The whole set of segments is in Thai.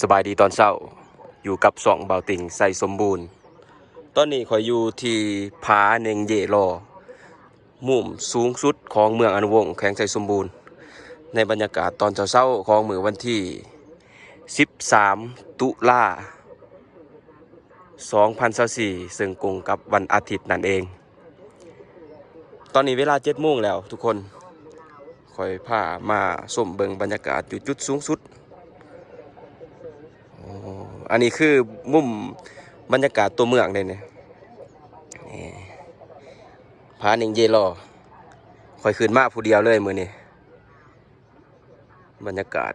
สบายดีตอนเช้า อยู่กับสองเบาติ่งใส่สมบูรณ์ ตอนนี้ขอยอยู่ที่ผาเนงเยลอมุมสูงสุดของเมืองอนุวงศ์แขวงใส่สมบูรณ์ ในบรรยากาศตอนเช้าๆของมือวันที่ 13 ตุลา2024ซึ่งกงกับวันอาทิตย์นั่นเอง ตอนนี้เวลา7โมงแล้วทุกคนคอยพามาส้มเบิงบรรยากาศอยู่จุดสูงสุด อันนี้คือมุมบรรยากาศตัวเมืองเลยเนี่ยนี่ผาหนิงเยลอคอยขึ้นมาผู้เดียวเลยมือนี้บรรยากาศ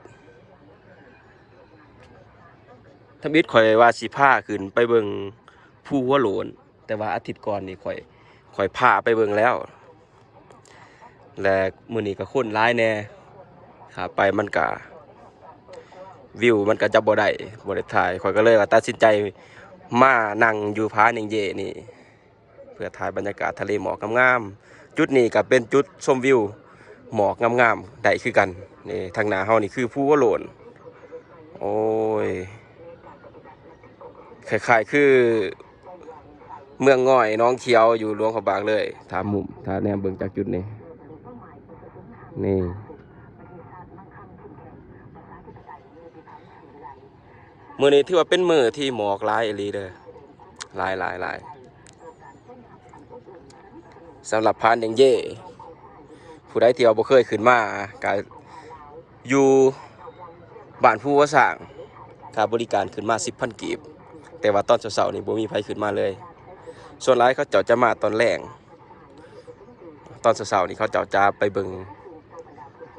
ทมิดคอยว่าสีผ้าขึ้นไปเบิงผู้หัวโหลน แต่ว่าอาทิตย์ก่อนนี่คอยคอยพาไปเบิงแล้ว และมือนี้ก็คนร้ายแน่ขาไปมันกะ วิวมันก็จะบ่ได้บ่ได้ถ่ายข่อยก็เลยว่าตัดสินใจมานั่งอยู่ผาหนิงเยนี่ เพื่อถ่ายบรรยากาศทะเลหมอกงามๆจุดนี้ก็เป็นจุดชมวิวหมอกงามๆได้คือกันนี่ทางหน้าเฮานี่คือภูหัวโลนโอ้ยคล้ายๆคือเมืองง่อยน้องเขียวอยู่หลวงขบางเลยถามมุมถ้าแนมเบิ่งจากจุดนี้นี่ มือนี้ถือว่าเป็นมือที่หมอกลายอลีเด้อลายลายลายสำหรับพานเดงเย่ผู้ใดที่เอาบ่เคยขึ้นมาก็อยู่บ้านผู้ว่าสร้างค่าบริการขึ้นมา10,000กีบ แต่ว่าตอนเช้าๆนี่บ่มีไผขึ้นมาเลย ส่วนหลายเขาเจ้าจะมาตอนแรงตอนเช้าๆนี่เขาเจ้าจะไปเบิง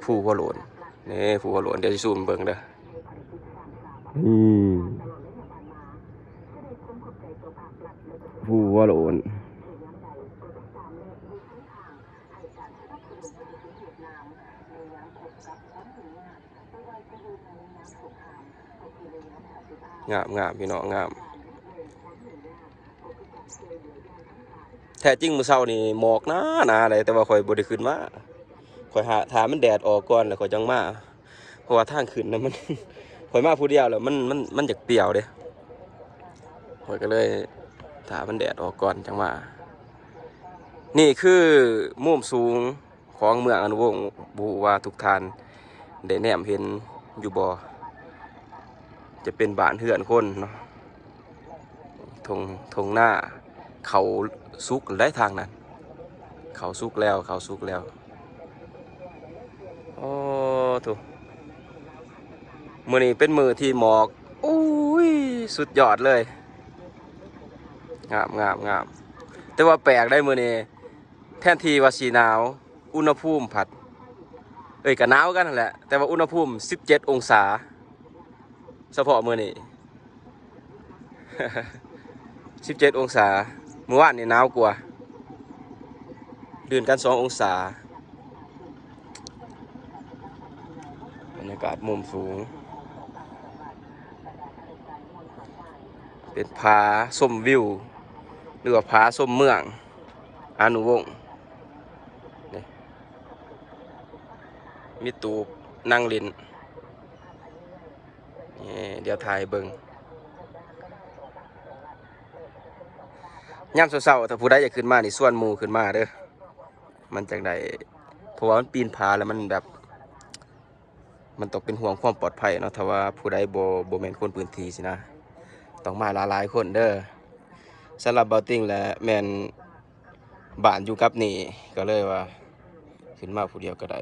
ผู้หัวโหลนนี่ผู้หัวโหลนเดี๋ยวสิซูมเบิงเด้อ อืมผู้ว่าโหลนงามงามพี่น้องงาม แท้จริงมื้อเช้านี่หมอกหนาหนาเลยแต่ว่าข่อยบ่ได้ขึ้นมาข่อยหาถามันแดดออกก่อนแล้วข่อยจังมาเพราะว่าทางขึ้นนะมัน ข่อยมาผู้เดียวแล้วมันมันมันจากเปรียวเด้ข่อยก็เลยถามันแดดออกก่อนจังว่า นี่คือมุมสูงของเมืองอนุวงศ์บูวาทุกทานได้แนมเห็นอยู่บ่อจะเป็นบ้านเฮือนคนเนาะทงทงหน้าเขาสุกได้ทางนั้น เขาสุกแล้วเขาสุกแล้ว โอ้ถูก มือนี้เป็นมือที่หมอกอุ้ยสุดยอดเลย งามงามงามแต่ว่าแปลกได้มือนี้แทนที่ว่าสีหนาว อุณหภูมิผัด เอ้ยก็หนาวกันนั่นแหละ แต่ว่าอุณหภูมิ 17 องศาเฉพาะมือนี้ 17 องศาเมื่อวานนี่หนาวกว่าเดือนกัน2องศาบรรยากาศมุมสูง เป็นผาส้มวิว หรือว่าผาส้มเมืองอนุวงศ์นี่มีตูบนั่งลินนี่เดี๋ยวถ่ายเบิงย่ำเศร้าๆถ้าผู้ใดอยากขึ้นมานี่ส่วนมูขึ้นมาเด้อมันจากใดเพราะว่ามันปีนผาแล้วมันแบบ มันต้องเป็นห่วงความปลอดภัยเนาะถ้าว่าผู้ใดโบโบแมนคนพื้นที่สินะ ต้องมาหลายๆคนเด้อสำหรับเบาติ้งและแมนบ้านอยู่กับนี่ก็เลยว่า ขึ้นมาผู้เดียวก็ได้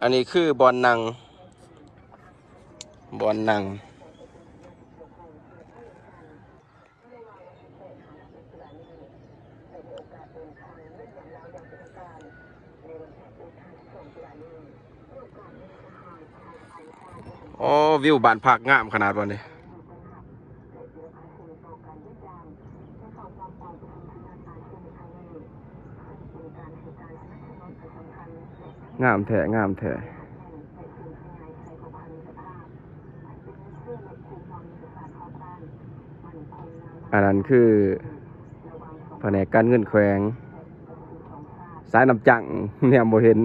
อันนี้คือบอลนังบอลนังอ๋อวิวบ้านพักงามขนาดวันนี้ งามแท้งามแท้อันนั้นคือแผนกการเงินแขวง สายน้ำจังเนี่ยโมเห็น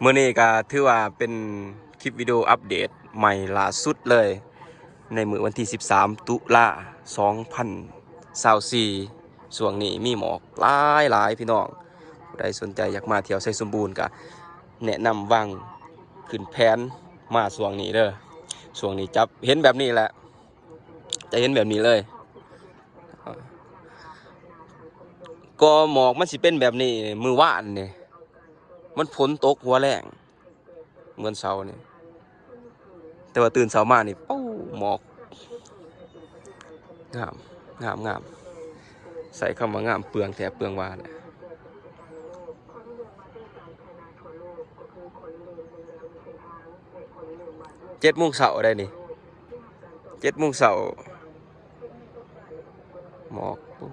เมื่อนี้ก็ถือว่าเป็นคลิปวิดีโออัปเดตใหม่ล่าสุดเลย ในมือวันที่ 13 ตุลา2024 ส่วงนี้มีหมอกหลายหลายพี่น้องผู้ใดสนใจอยากมาเที่ยวไซสมบูรณ์ก็แนะนำวังขึ้นแผนมาส่วงนี้เด้อส่วงนี้จับเห็นแบบนี้แหละ จะเห็นแบบนี้เลยก็หมอกมันสิเป็นแบบนี้มือว่านนี่ยมันฝนตกหัวแรงเหมือนเสานี่แต่ว่าตื่นเสามานี่ปู้หมอกงาม งามงามใส่คำว่างามเปลืองแถบเปลืองวานเจ็ดโมงเสาร์ได้นี่เจ็ดโมงเสาร์หมอกปู้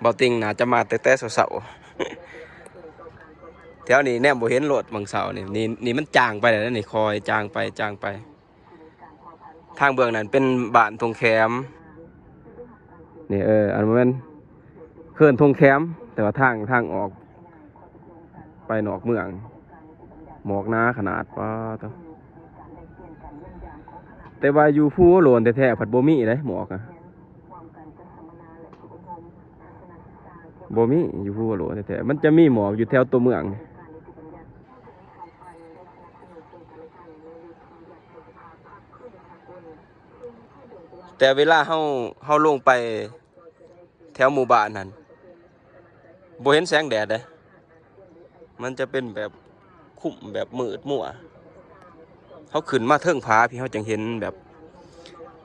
เบาติงน่าจะมาแต่แต่เสาๆแถวนี้แนมบ่เห็นรถบางเสานี่นี่นี่มันจางไปแล้วนี่คอยจางไปจางไป ทางเบื้องนั้นเป็นบ้านทงแคมนี่เอออันนั้นเขื่อนทงแคมแต่ว่าทางทางออก ไปนอกเมือง หมอกหน้าขนาดป้าตวแต่ว่าอยู่ผู้โหลนแท้ๆผัดโบมี่เลยหมอกอะโบมีอยู่ผู้โหลแท้ๆมันจะมีหมอกอยู่แถวตัวเมือง แต่เวลาเฮาเฮาลงไปแถวหมู่บ้านนั้นบ่เห็นแสงแดดเด้มันจะเป็นแบบคุ่มแบบมืดมั่วเฮาขึ้นมาเทิงผาพี่เฮาจังเห็นแบบ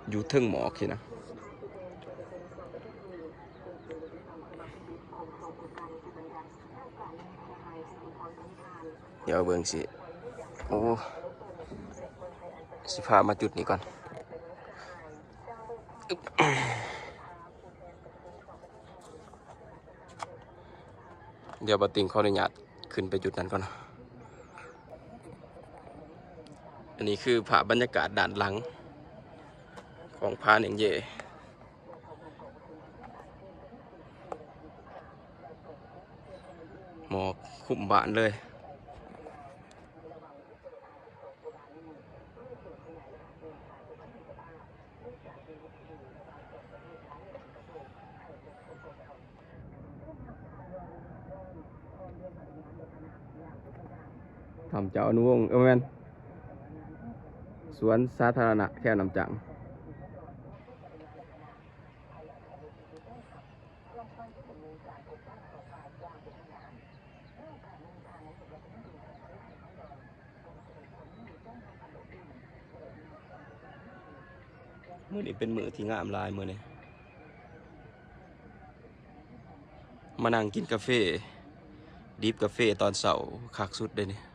อยู่เทิงหมอกสินะเดี๋ยวเบิ่งสิ โอ้ สิพามาจุดนี้ก่อน เดี๋ยวบติงเขาอนุญาตขึ้นไปจุดนั้นก่อนนะอันนี้คือภาบรรยากาศด้านหลัง ของพาเหน่งเย่หมอกคลุมบ้านเลย ทำเจ้าอนุวงศ์เออแมนสวนสาธารณะแค่นำจังมือนี้เป็นมือที่งามลายมือนี้มานั่งกินกาแฟดิฟกาแฟตอนเสาร์คักสุดเลยเนี่ย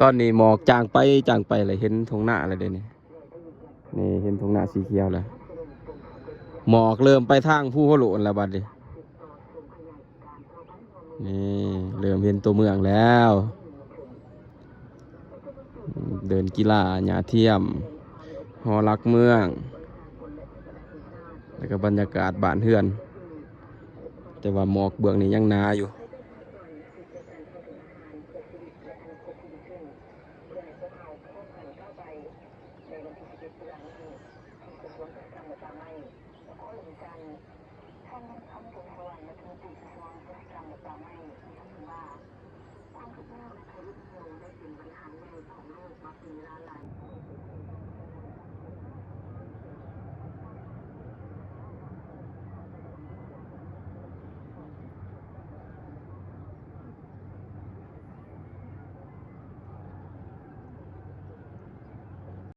ตอนนี้หมอกจางไปจางไปเลยเห็นทงหน้าอะไรเดี๋ยวนี้นี่เห็นทงหน้าสีเขียวแล้วหมอกเริ่มไปทางผู้โหโลนแล้วบัดนี้นี่เริ่มเห็นตัวเมืองแล้ว เดินกีฬาหยาเทียม หอรักเมือง แล้วก็บรรยากาศบ้านเฮือน แต่ว่าหมอกเบื้องนี้ยังหนาอยู่